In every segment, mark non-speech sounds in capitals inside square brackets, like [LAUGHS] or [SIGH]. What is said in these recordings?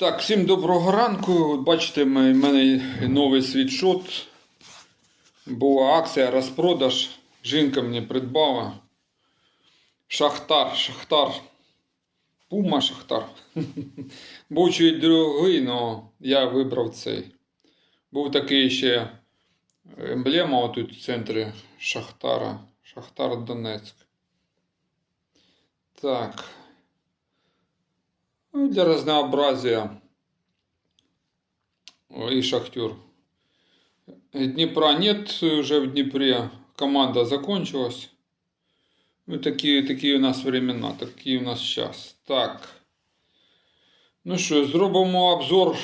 Так, всім доброго ранку. Бачите, в мене новий світшот. Була акція розпродаж. Жінка мені придбала. Шахтар, Шахтар. Пума Шахтар. [LAUGHS] Був чуть другий, але я вибрав цей. Був такий ще емблема отут в центрі Шахтара. Шахтар Донецьк. Так. Ну, для разнообразия. И шахтер. Днепра нет уже в Днепре. Команда закончилась. Ну, такие, такие у нас времена, такие у нас сейчас. Так. Ну що, зробимо обзор.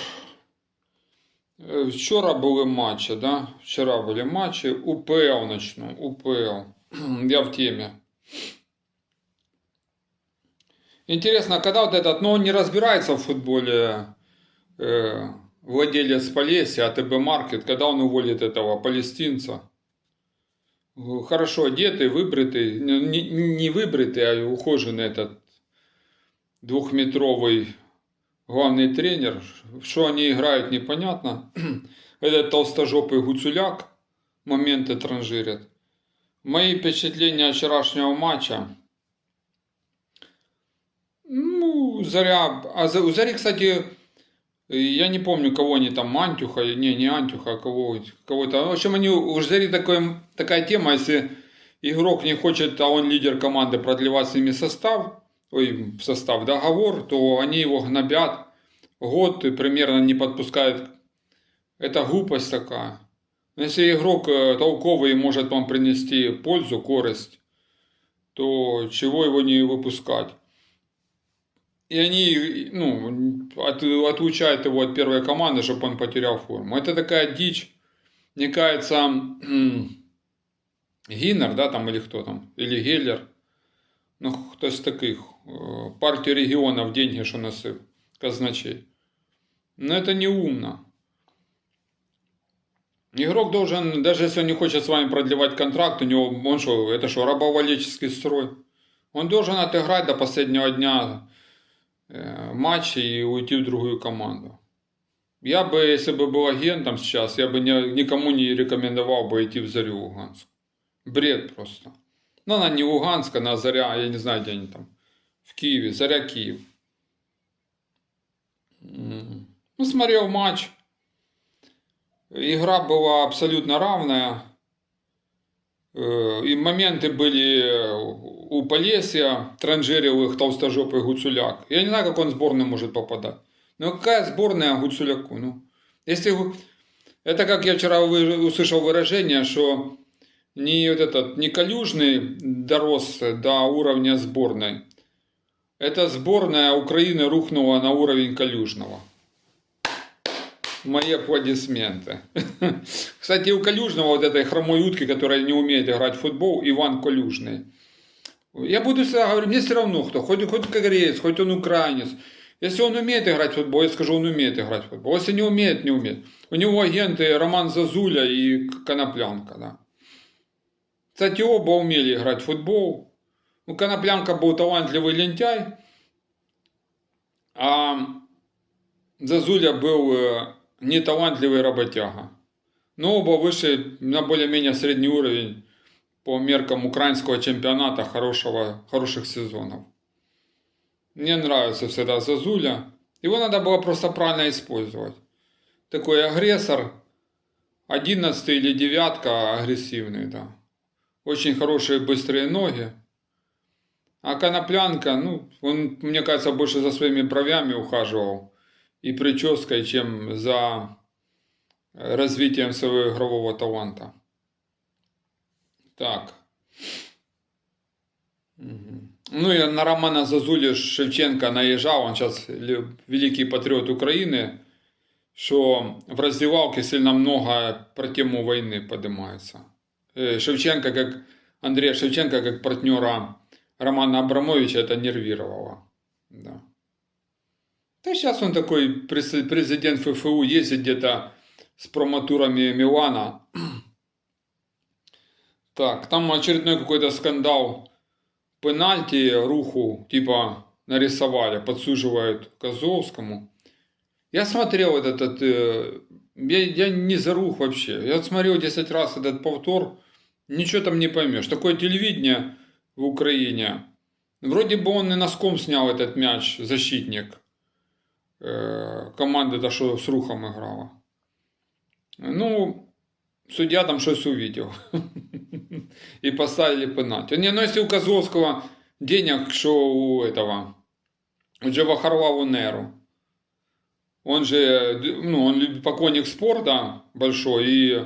Е, Вчора були матчі, да? Вчора були матчі. УПЛ начну. УПЛ. [CLEARS THROAT] Я в теме. Интересно, когда вот этот, ну он не разбирается в футболе, э, владелец Полесья, АТБ Маркет, когда он уволит этого палестинца. Хорошо одетый, выбритый, не, не- не выбритый, а ухоженный этот двухметровый главный тренер. Что они играют, непонятно. [CLEARS THROAT] Этот толстожопый гуцуляк моменты транжирят. Мои впечатления от вчерашнего матча. Ну, Заря. А у Зари, кстати, э, я не помню, кого они там, Антюха, не, не Антюха, а кого, кого-то. В общем, они, у Зари такой, такая тема, если игрок не хочет, а он лидер команды, продлевать с ними состав, ой, состав, договор, то они его гнобят год и примерно не подпускают. Это глупость такая. Но Если игрок э, толковый может вам принести пользу, корость, то чего его не выпускать? И они, ну, от- отлучают его от первой команды, чтобы он потерял форму. Это такая дичь. Мне кажется, Гиннер, да, там, или кто там, или Геллер, ну, кто из таких, э, партию регионов деньги, что носил, казначей. Но это не умно. Игрок должен, даже если он не хочет с вами продлевать контракт, у него, он что, это что, рабовалический строй? Он должен отыграть до последнего дня э, матча и уйти в другую команду. Я бы, если бы был агентом сейчас, я бы ни- никому не рекомендовал бы идти в Зарю Луганск. Бред просто. Ну, она не Луганск, она Заря, я не знаю, где они там. В Киеве, Заря Киев. М. Ну, смотрел матч. Игра была абсолютно равная. Э, И моменты были у Полесья, транжирил их толстожопый Гуцуляк. Я не знаю, как он в сборную может попадать. Ну какая сборная Гуцуляку? Ну, если... Это как я вчера услышал выражение, что не, вот этот, не Калюжный дорос до уровня сборной. Эта сборная Украины рухнула на уровень Калюжного. Мои аплодисменты. [LAUGHS] Кстати, у Калюжного, вот этой хромой утки, которая не умеет играть в футбол, Иван Калюжный. Я буду всегда говорить, мне все равно кто, хоть, хоть кореец, хоть он украинец. Если он умеет играть в футбол, я скажу, он умеет играть в футбол. Если не умеет, не умеет. У него агенты Роман Зазуля и Коноплянка, да. Кстати, оба умели играть в футбол. Ну, Коноплянка был талантливый лентяй, а Зазуля был э, неталантливый работяга. Но оба вышли на более-менее средний уровень по меркам украинского чемпионата хорошего, хороших сезонов. Мне нравится всегда Зазуля. Его надо было просто правильно использовать. Такой агрессор, 11 или девятка агрессивный, да. Очень хорошие быстрые ноги. А Коноплянка, ну, он, мне кажется, больше за своими бровями ухаживал и прической, чем за развитием своего игрового таланта. Так. Ну и на Романа Зазули Шевченко наезжал, он сейчас великий патриот Украины, что в раздевалке сильно много про тему войны поднимается. Э, Шевченко, как Андрея Шевченко, как партнера Романа Абрамовича, это нервировало. Да. Да сейчас он такой президент ФФУ, ездит где-то с проматурами Милана. Так, там очередной какой-то скандал. Пенальти руху, типа, нарисовали, подсуживают Козловскому. Я смотрел этот, этот я, я не за рух вообще. Я смотрел 10 раз этот повтор, ничего там не поймешь. Такое телевидение в Украине. Вроде бы он и носком снял этот мяч, защитник. Э, команда, та, що з рухом играла. Ну, судья там щось увидел. И поставили пенальти. Не, ну если у Козловского денег, что у этого, у Джева Неру. Он же, ну, он поклонник спорта большой и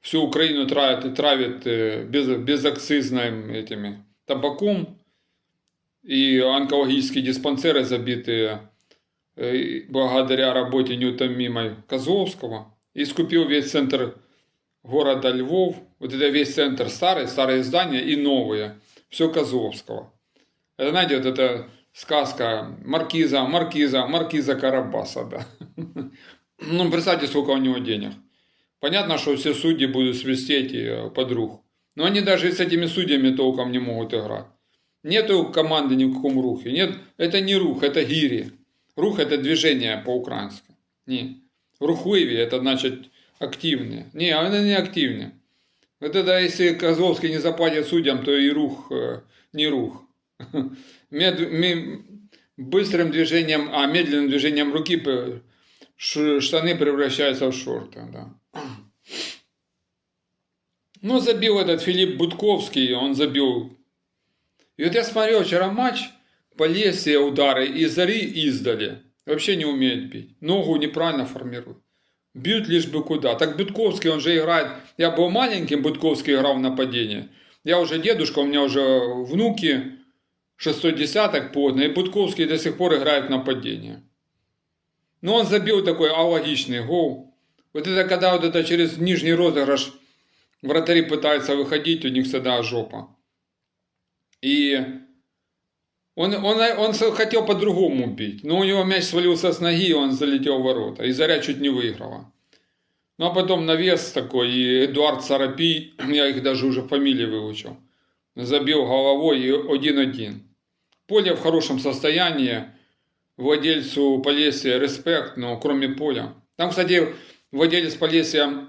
всю Украину травит, травит э, без, безакцизным этими табаком. И онкологические диспансеры забиты э, благодаря работе неутомимой Козловского. И скупил весь центр города Львов, вот это весь центр старый, старые здания и новые. Все Козловского. Это, знаете, вот это сказка Маркиза, Маркиза, Маркиза Карабаса, да. [LAUGHS] Ну, представьте, сколько у него денег. Понятно, что все судьи будут свистеть и э, подруг. Но они даже с этими судьями толком не могут играть. Нету команды ни в каком рухе. Нет, это не рух, это гири. Рух это движение по-украински. Не. Рухливі это значит активные. Не, они не активные. Вот это если Козловский не заплатит судьям, то и рух э, не рух. [LAUGHS] Мед, мед, быстрым движением, а медленным движением руки штаны превращаются в шорты. Да. [SNIFFS] Ну, забил этот Филипп Будковский, он забил. И вот я смотрел вчера матч, Полесье удары и Зари издали. Вообще не умеет бить. Ногу неправильно формирует. Бьют лишь бы куда. Так Будковский, он же играет. Я был маленьким, Будковский играл в нападение. Я уже дедушка, у меня уже внуки, шестой десяток подно, и Будковский до сих пор играет в нападение. Но он забил такой алогичный гол. Вот это когда вот это через нижний розыгрыш вратари пытаются выходить, у них всегда жопа. И он, он, он хотел по-другому бить, но у него мяч свалился с ноги, и он залетел в ворота. И Заря чуть не выиграла. Ну а потом навес такой, и Эдуард Сарапий, [CLEARS THROAT] я их даже уже фамилии выучил, забил головой и 1-1. Поле в хорошем состоянии, владельцу Полесья респект, но кроме поля. Там, кстати, владелец Полесья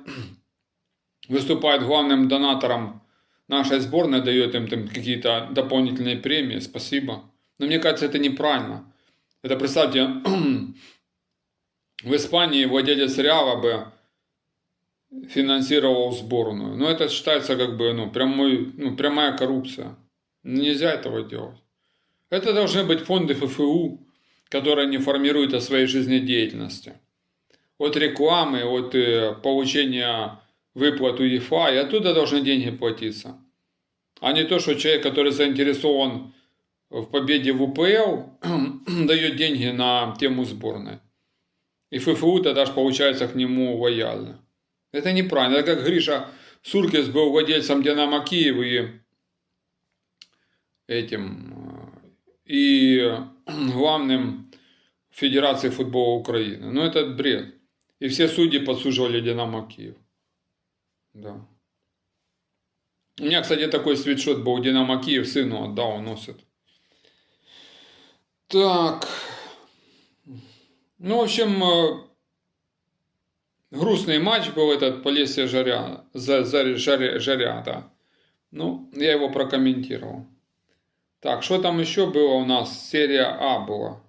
[CLEARS THROAT] выступает главным донатором нашей сборной, дает им там какие-то дополнительные премии, спасибо. Но мне кажется, это неправильно. Это, представьте, [CLEARS THROAT] в Испании владелец Реала бы финансировал сборную. Но это считается как бы ну, прямой, ну, прямая коррупция. Нельзя этого делать. Это должны быть фонды ФФУ, которые не формируют о своей жизнедеятельности. От рекламы, от э, получения выплат УЕФА, и оттуда должны деньги платиться. А не то, что человек, который заинтересован в победе в УПЛ, [CLEARS THROAT] дает деньги на тему сборной. И ФФУ тогда же получается к нему лояльно. Это неправильно. Это как Гриша Суркис был владельцем Динамо Киев и этим и [CLEARS THROAT] главным Федерации футбола Украины. Но это бред. И все судьи подсуживали Динамо Киев. Да. У меня, кстати, такой свитшот был Динамо Киев, сыну отдал, он носит. Так. Ну, в общем, э, грустный матч был этот Полесье Жаря, Жаря, Жаря, да. Ну, я его прокомментировал. Так, что там еще было у нас? Серия А была.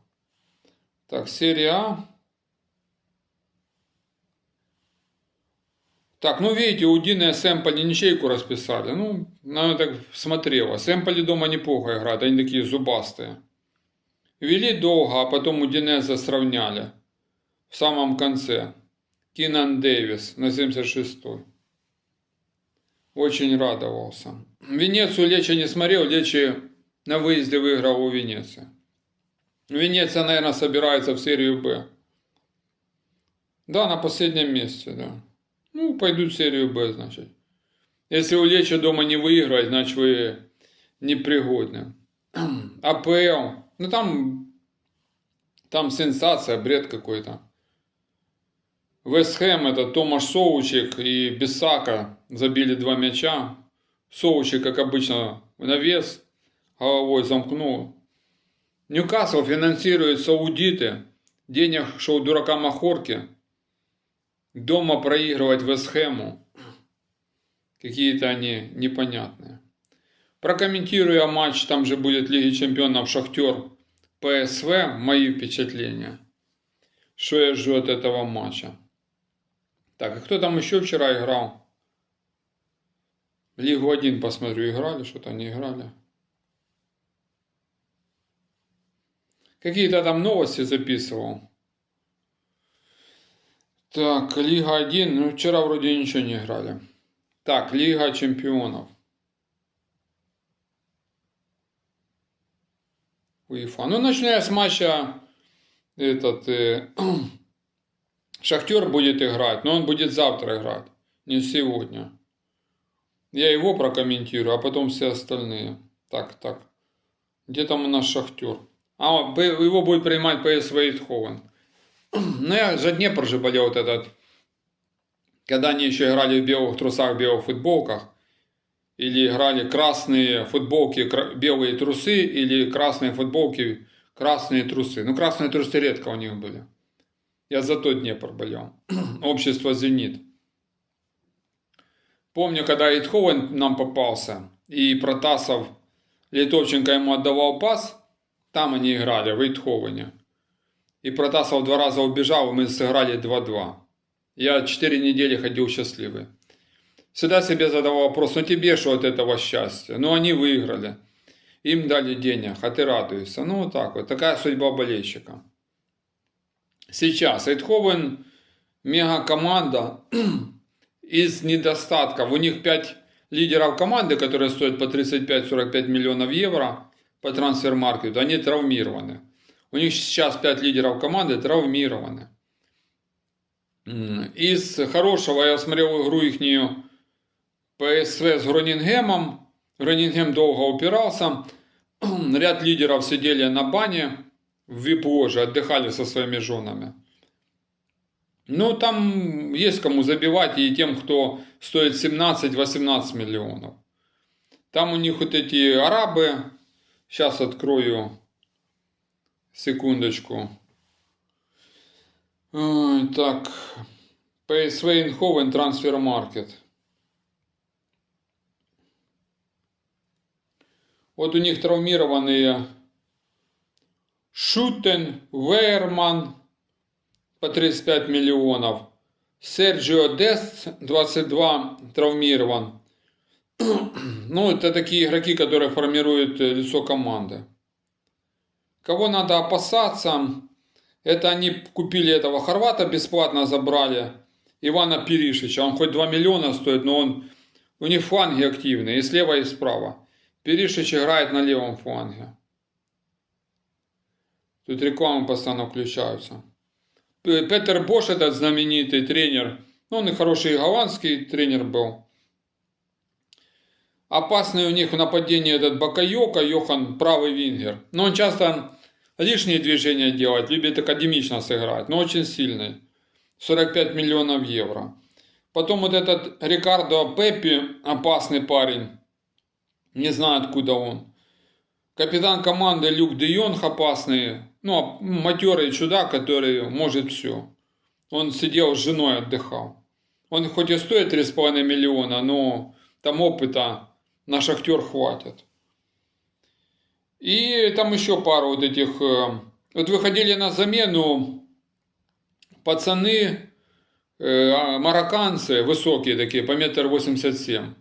Так, серия А. Так, ну видите, у Дины и Сэмполи ничейку расписали. Ну, она так смотрела. Сэмполи дома неплохо играют, они такие зубастые. Вели долго, а потом у Динеза сравняли. В самом конце. Кинан Дэвис на 76-й. Очень радовался. Венецию Лечи не смотрел, Лечи на выезде выиграл у Венеции. Венеция, наверное, собирается в серию Б. Да, на последнем месте, да. Ну, пойдут в серию Б, значит. Если у Лечи дома не выиграть, значит вы непригодны. [CLEARS THROAT] АПЛ. Ну там, там сенсация, бред какой-то. Вестхэм это Томаш Соучик и Бесака забили два мяча. Соучик, как обычно, навес головой замкнул. Ньюкасл финансирует саудиты. денег, что у дурака Махорки, дома проигрывать Вестхэму. Какие-то они непонятные. Прокомментируя матч, там же будет Лиги Чемпионов Шахтер ПСВ, мои впечатления. Что я жду от этого матча. Так, а кто там еще вчера играл? Лигу 1 посмотрю, играли, что-то не играли. Какие-то там новости записывал. Так, Лига 1, ну вчера вроде ничего не играли. Так, Лига Чемпионов. УЕФА. Ну, начиная с матча этот э, [CLEARS THROAT] Шахтер будет играть, но он будет завтра играть, не сегодня. Я его прокомментирую, а потом все остальные. Так, так. Где там у нас Шахтер? А, его будет принимать ПСВ Эйтховен. [CLEARS THROAT] Ну, я за Днепр же болел вот этот. Когда они еще играли в белых трусах, в белых футболках. Или играли красные футболки, белые трусы. Или красные футболки, красные трусы. Ну, красные трусы редко у них были. Я за тот Днепр болел. [CLEARS THROAT] Общество «Зенит». Помню, когда Эйтховен нам попался, и Протасов, Литовченко ему отдавал пас, там они играли, в Эйтховене. И Протасов два раза убежал, и мы сыграли 2-2. Я четыре недели ходил счастливый. Всегда себе задавал вопрос, ну тебе что от этого счастья? Ну они выиграли. Им дали денег, а ты радуешься. Ну вот так вот, такая судьба болельщика. Сейчас Эйтховен мега команда [CLEARS THROAT] из недостатков. У них 5 лидеров команды, которые стоят по 35-45 миллионов евро по трансфер-маркету, они травмированы. У них сейчас 5 лидеров команды травмированы. Из хорошего я смотрел игру их ПСВ с Гронингемом. Гронингем долго упирался. [CLEARS THROAT] Ряд лидеров сидели на бане в вип-ложе, отдыхали со своими женами. Ну, там есть кому забивать и тем, кто стоит 17-18 миллионов. Там у них вот эти арабы. Сейчас открою секундочку. Так, PSV Eindhoven Transfer Market. Вот у них травмированные Шутен, Вейерман, по 35 миллионов. Серджио Дест 22 травмирован. [CLEARS THROAT] Ну, это такие игроки, которые формируют э, лицо команды. Кого надо опасаться? Это они купили этого хорвата, бесплатно забрали. Ивана Перишича. Он хоть 2 миллиона стоит, но он у них фланги активные, и слева, и справа. Перишич играет на левом фланге. Тут рекламы постоянно включаются. Петер Бош, этот знаменитый тренер, ну, он и хороший голландский тренер был. Опасный у них в нападении этот Бакайока, Йохан, правый вингер. Но он часто лишние движения делает, любит академично сыграть, но очень сильный. 45 миллионов евро. Потом вот этот Рикардо Пеппи, опасный парень. Не знаю, откуда он. Капитан команды Люк Де Йонг опасный, ну, матерый чудак, который может все. Он сидел с женой, отдыхал. Он хоть и стоит 3,5 миллиона, но там опыта на шахтер хватит. И там еще пару вот этих... Э, вот выходили на замену пацаны, э, а, марокканцы, высокие такие, по метр восемьдесят семь.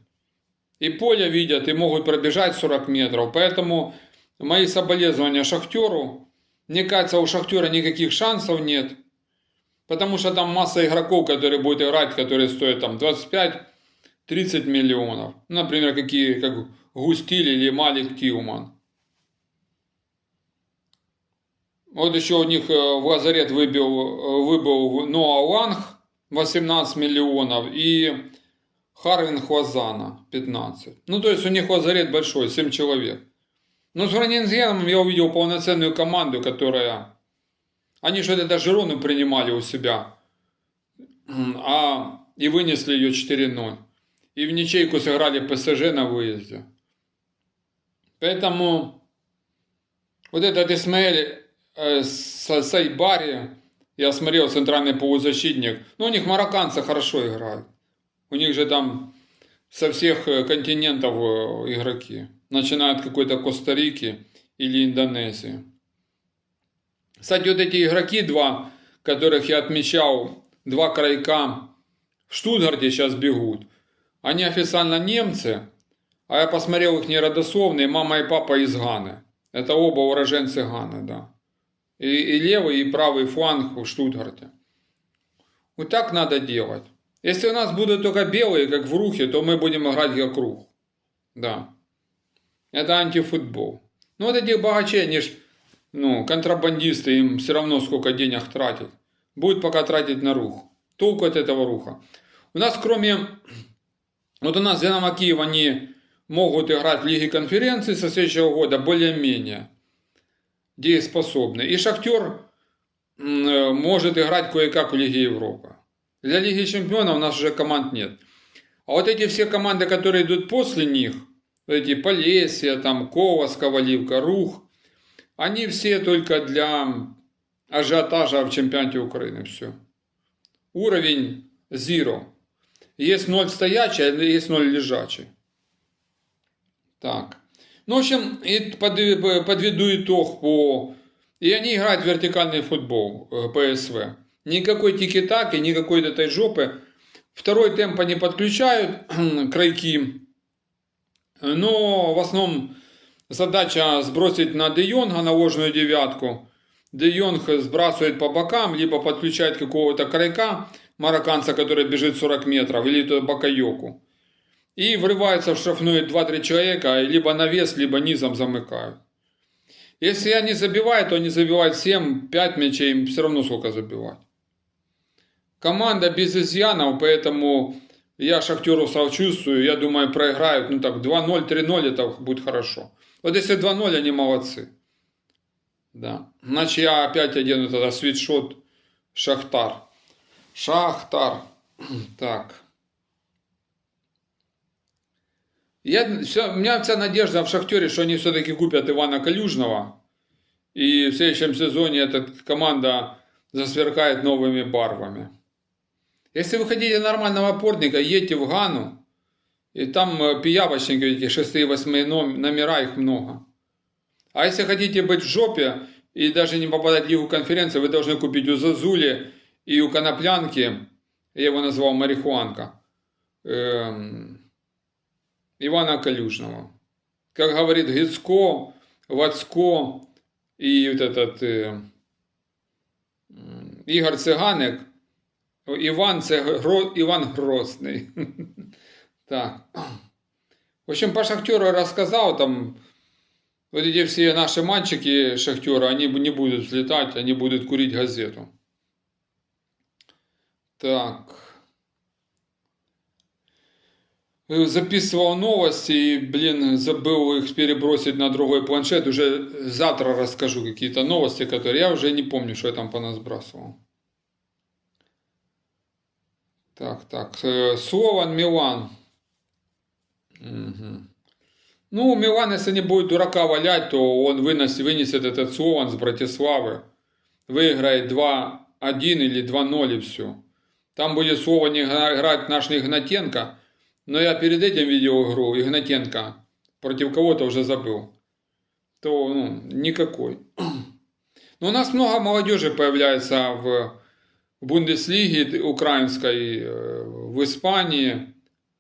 И поле видят, и могут пробежать 40 метров. Поэтому мои соболезнования шахтеру. Мне кажется, у Шахтера никаких шансов нет. Потому что там масса игроков, которые будут играть, которые стоят там 25-30 миллионов. Например, какие, как Густиль или Малик Тилман. Вот еще у них э, в лазарет выбил, выбил Ноа Ланг 18 миллионов и Харвин Хвазана 15. Ну, то есть у них лазарет большой, 7 человек. Но с Гронингеном я увидел полноценную команду, которая... Они что-то даже Рону принимали у себя. А и вынесли ее 4-0. И в ничейку сыграли ПСЖ на выезде. Поэтому вот этот Исмаэль э, Сайбари, Я смотрел центральный полузащитник. Ну, у них марокканцы хорошо играют. У них же там со всех э, континентов э, игроки. Начиная от какой-то Коста-Рики или Индонезии. Кстати, вот эти игроки два, которых я отмечал, два крайка в Штутгарте сейчас бегут. Они официально немцы, а я посмотрел их родословные, мама и папа из Ганы. Это оба уроженцы Ганы, да. И, и левый, и правый фланг в Штутгарте. Вот так надо делать. Если у нас будут только белые, как в рухе, то мы будем играть как рух. Да. Это антифутбол. Ну вот эти богачи, они ж, ну, контрабандисты, им все равно сколько денег тратить. Будет пока тратить на рух. Толку от этого руха. У нас кроме... [CLEARS THROAT] Вот у нас Динамо Киев, они могут играть в Лиге конференции со следующего года более-менее дееспособны. И Шахтер э, может играть кое-как в Лиге Европы. Для Лиги Чемпионов у нас уже команд нет. А вот эти все команды, которые идут после них, эти Полесья, там, Ковас, Коваливка, Рух, они все только для ажиотажа в чемпионате Украины. Все. Уровень zero. Есть ноль стоячий, а есть ноль лежачий. Так. Ну, в общем, и подведу итог по... И они играют в вертикальный футбол, э, ПСВ. Никакой тики-таки, никакой этой жопы. Второй темп они подключают, [CLEARS THROAT] крайки. Но в основном задача сбросить на Де Йонга наложенную девятку. Де Йонг сбрасывает по бокам, либо подключает какого-то крайка, марокканца, который бежит 40 метров, или то бакайоку. И врываются в штрафную 2-3 человека, либо навес, либо низом замыкают. Если они забивают, то они забивают 7-5 мячей, им все равно сколько забивать. Команда без изъянов, поэтому я Шахтеру сочувствую, я думаю, проиграют, ну так, 2-0, 3-0, это будет хорошо. Вот если 2-0, они молодцы. Да. Значит, я опять одену тогда свитшот Шахтар. Шахтар. [CLEARS THROAT] Так. Я, все, у меня вся надежда в Шахтере, что они все-таки купят Ивана Калюжного. И в следующем сезоне эта команда засверкает новыми барвами. Если вы хотите нормального опорника, едьте в Гану. И там э, пиявочники, эти шестые, восьмые номера, их много. А если хотите быть в жопе и даже не попадать в Лигу конференции, вы должны купить у Зазули и у Коноплянки, я его назвал Марихуанка, эм, Ивана Калюжного. Как говорит Гицко, Вацко и вот этот э, Игорь Цыганик, Иван, це Гро, Иван Грозный. [LAUGHS] Так. В общем, по Шахтеру рассказал, там, вот эти все наши мальчики Шахтера, они не будут взлетать, они будут курить газету. Так. Э, записывал новости и, блин, забыл их перебросить на другой планшет. Уже завтра расскажу какие-то новости, которые я уже не помню, что я там понасбрасывал. Так, так. Слован Милан. Угу. Ну, Милан, если не будет дурака валять, то он выносит, вынесет этот Слован с Братиславы. Выиграет 2-1 или 2-0 и все. Там будет Слован играть наш Игнатенко. Но я перед этим видел игру Игнатенко. Против кого-то уже забыл. То ну, никакой. [CLEARS THROAT] Но у нас много молодежи появляется в Бундеслиге украинской, э, в Испании,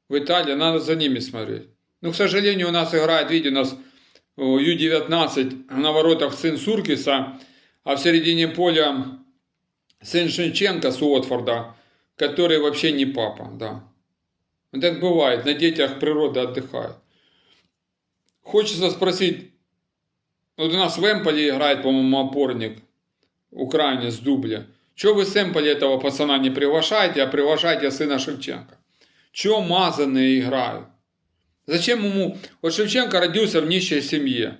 в Италии. Надо за ними смотреть. Но, к сожалению, у нас играет, видите, у нас Ю-19 на воротах сын Суркиса, а в середине поля сын Шинченко с Уотфорда, который вообще не папа, да. Так бывает, на детях природа отдыхает. Хочется спросить, вот у нас в Эмполе играет, по-моему, опорник, украинец дубля. Чего вы с Эмполи этого пацана не приглашаете, а приглашаете сына Шевченко? Чего мазанные играют? Зачем ему... Вот Шевченко родился в нищей семье.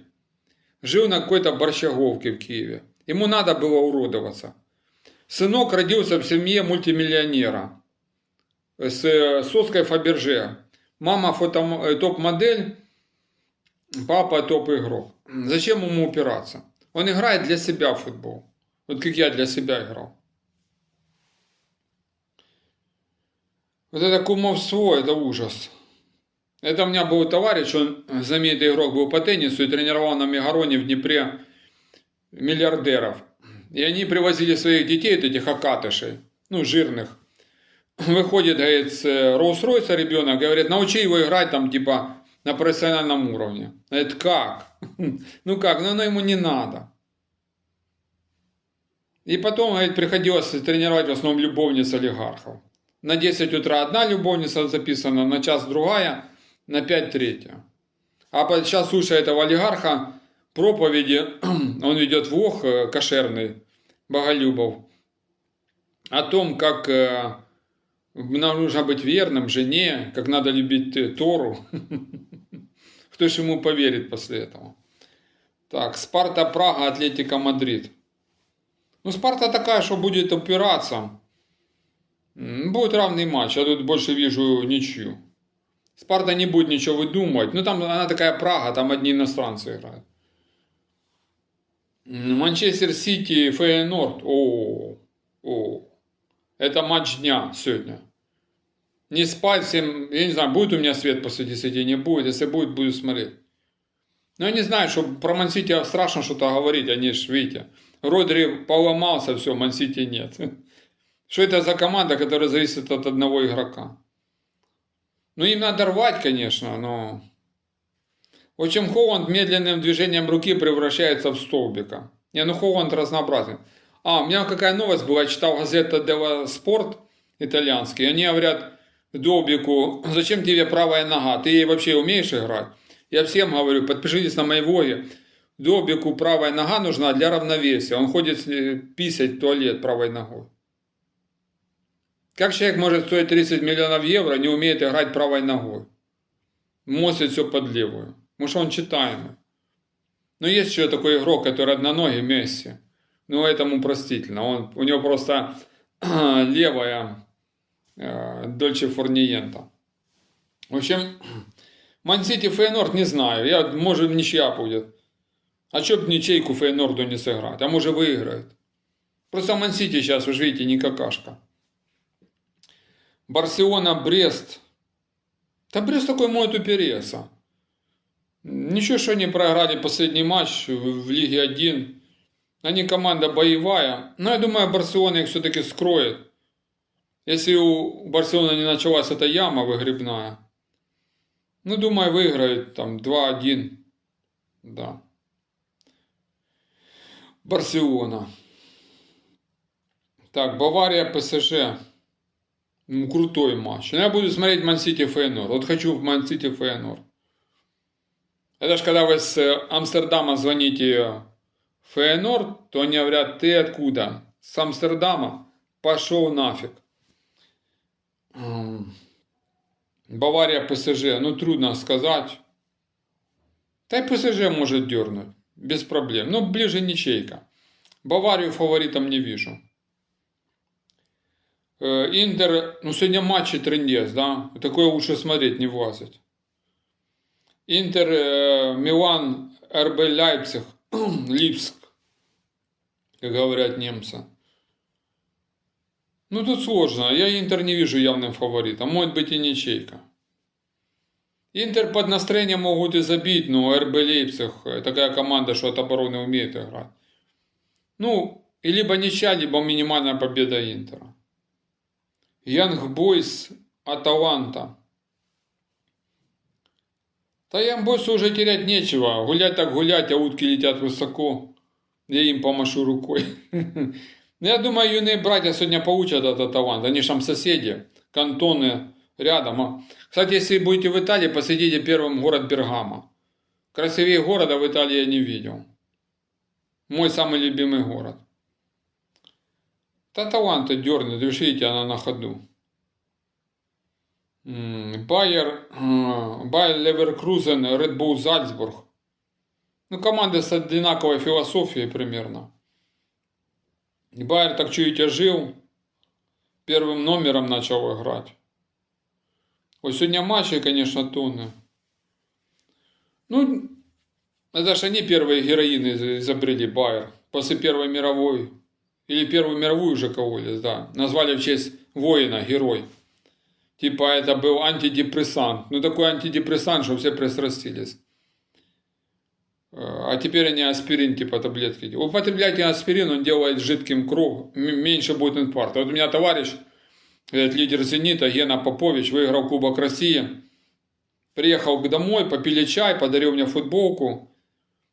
Жил на какой-то борщаговке в Киеве. Ему надо было уродоваться. Сынок родился в семье мультимиллионера с э, соской Фаберже. Мама фото, э, топ-модель, папа топ-игрок. Зачем ему упираться? Он играет для себя в футбол. Вот как я для себя играл. Вот это кумовство, это ужас. Это у меня был товарищ, он знаменитый игрок был по теннису и тренировал на Мегароне в Днепре миллиардеров. И они привозили своих детей, вот этих окатышей, ну, жирных. Выходит, говорит, с Rolls-Royce ребенок, говорит, научи его играть там, типа, на профессиональном уровне. Говорит, как? [LAUGHS] Ну как? Ну, оно ему не надо. И потом, говорит, приходилось тренировать в основном любовниц олигархов. На 10 утра одна любовница записана, на час другая, на 5 третья. А сейчас слушая этого олигарха, проповеди, [CLEARS THROAT] он ведет влог э, кошерный, Боголюбов, о том, как э, нам нужно быть верным жене, как надо любить Тору. [LAUGHS] Кто же ему поверит после этого? Так, Спарта, Прага, Атлетика, Мадрид. Ну, Спарта такая, что будет упираться. Будет равный матч, я тут больше вижу ничью. Спарта не будет ничего выдумывать. Ну, там она такая Прага, там одни иностранцы играют. Манчестер Сити, Фейнорд. О, о. Это матч дня сегодня. Не спать всем, я не знаю, будет у меня свет после 10, не будет. Если будет, буду смотреть. Но я не знаю, что про Мансити страшно что-то говорить, они ж, видите, Родри поломался, все, Мансити нет. [LAUGHS] Что это за команда, которая зависит от одного игрока? Ну, им надо рвать, конечно, но... В общем, Холланд медленным движением руки превращается в столбика. Не, ну Холланд разнообразен. А, у меня какая новость была, я читал газета Дева Спорт итальянский. Они говорят Долбику, зачем тебе правая нога? Ты ей вообще умеешь играть? Я всем говорю, подпишитесь на мои влоги. Добику правая нога нужна для равновесия. Он ходит писать в туалет правой ногой. Как человек может стоить 30 миллионов евро, не умеет играть правой ногой? Мосит все под левую. Может он читаемый. Но есть еще такой игрок, который одноногий Месси. Ну, этому простительно. Он, у него просто [CLEARS THROAT] левая э, Дольче Форниента. В общем, [CLEARS THROAT] Мансити Фейнорд не знаю. Я, может, ничья будет. А что б ничейку Фейнорду не сыграть? А может, выиграет. Просто Мансити сейчас, вы же видите, не какашка. Барселона, Брест. Да Брест такой может упереться. Ничего, что они проиграли последний матч в Лиге 1. Они команда боевая. Но я думаю, Барселона их все-таки скроет. Если у Барселоны не началась эта яма выгребная. Ну, думаю, выиграет там 2-1. Да. Барселона. Так, Бавария, ПСЖ. Ну, крутой матч. Я буду смотреть Мансити Фейнор. Вот хочу в Мансити Фейнор. Это ж когда вы с Амстердама звоните Фейнор, то они говорят, ты откуда? С Амстердама? Пошел нафиг. Бавария ПСЖ, ну трудно сказать. Да и ПСЖ может дернуть, без проблем. Но ближе ничейка. Баварию фаворитом не вижу. Э, Интер, ну сегодня матчи трендец, да, такое лучше смотреть, не влазить. Интер, э, Милан, РБ Лейпциг, [CLEARS THROAT] Липск, как говорят немцы. Ну тут сложно, я Интер не вижу явным фаворитом, может быть и ничейка. Интер под настроением могут и забить, но РБ Лейпциг такая команда, что от обороны умеет играть. Ну, и либо ничья, либо минимальная победа Интера. Янг Бойс, Аталанта. Да Янг Бойсу уже терять нечего. Гулять так гулять, а утки летят высоко. Я им помашу рукой. [LAUGHS] Я думаю, юные братья сегодня получат этот талант. Они же там соседи, кантоны рядом. Кстати, если будете в Италии, посетите первым город Бергамо. Красивее города в Италии я не видел. Мой самый любимый город. Да таланты дернет, видите, она на ходу. Байер, Байер Леверкрузен, Red Bull Зальцбург. Ну, команды с одинаковой философией примерно. И Байер, так чуете, жил. Первым номером начал играть. Ось сегодня матчи, конечно, тонны. Ну, это же они первые героины изобрели Байер. После Первой мировой или Первую мировую уже кололись, да. Назвали в честь воина, герой. типа это был антидепрессант. Ну, такой антидепрессант, что все пристрастились. Э, А теперь они аспирин, типа таблетки. Употребляйте аспирин, он делает жидким кровь, меньше будет инфаркта. Вот у меня товарищ, этот лидер «Зенита» Гена Попович, выиграл Кубок России. Приехал к домой, попили чай, подарил мне футболку.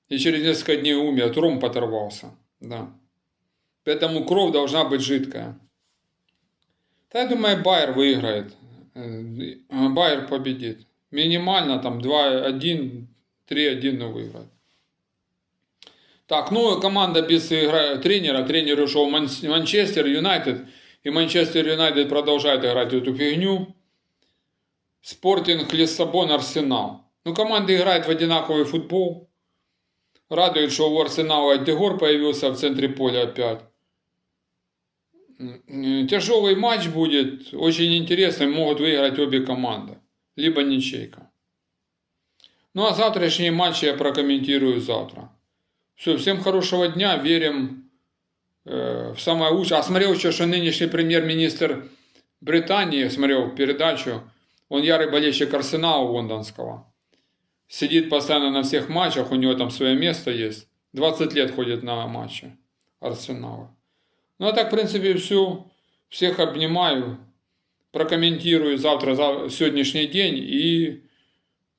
И через несколько дней умер, тром оторвался. Да. Поэтому кровь должна быть жидкая. Я думаю, Байер выиграет. Э, Байер победит. Минимально там 2-1, 3-1, но выиграет. Так, ну команда без игра- тренера. Тренер ушел в Ман- Манчестер Юнайтед. И Манчестер Юнайтед продолжает играть эту фигню. Спортинг, Лиссабон, Арсенал. Ну, команды играют в одинаковый футбол. Радует, что у Арсенала Дегор появился в центре поля опять. Тяжелый матч будет, очень интересный, могут выиграть обе команды. Либо ничейка. Ну а завтрашний матч я прокомментирую завтра. Все, всем хорошего дня, верим э, в самое лучшее. А смотрел еще, что нынешний премьер-министр Британии, смотрел передачу, он ярый болельщик Арсенала лондонского. Сидит постоянно на всех матчах, у него там свое место есть. 20 лет ходит на матчи Арсенала. Ну а так, в принципе, все. Всех обнимаю. Прокомментирую завтра за сегодняшний день и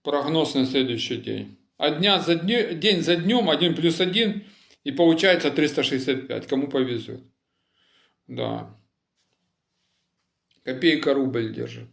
прогноз на следующий день. А дня за дне, день за днем, один плюс один, и получается 365, кому повезет. Да. Копейка рубль держит.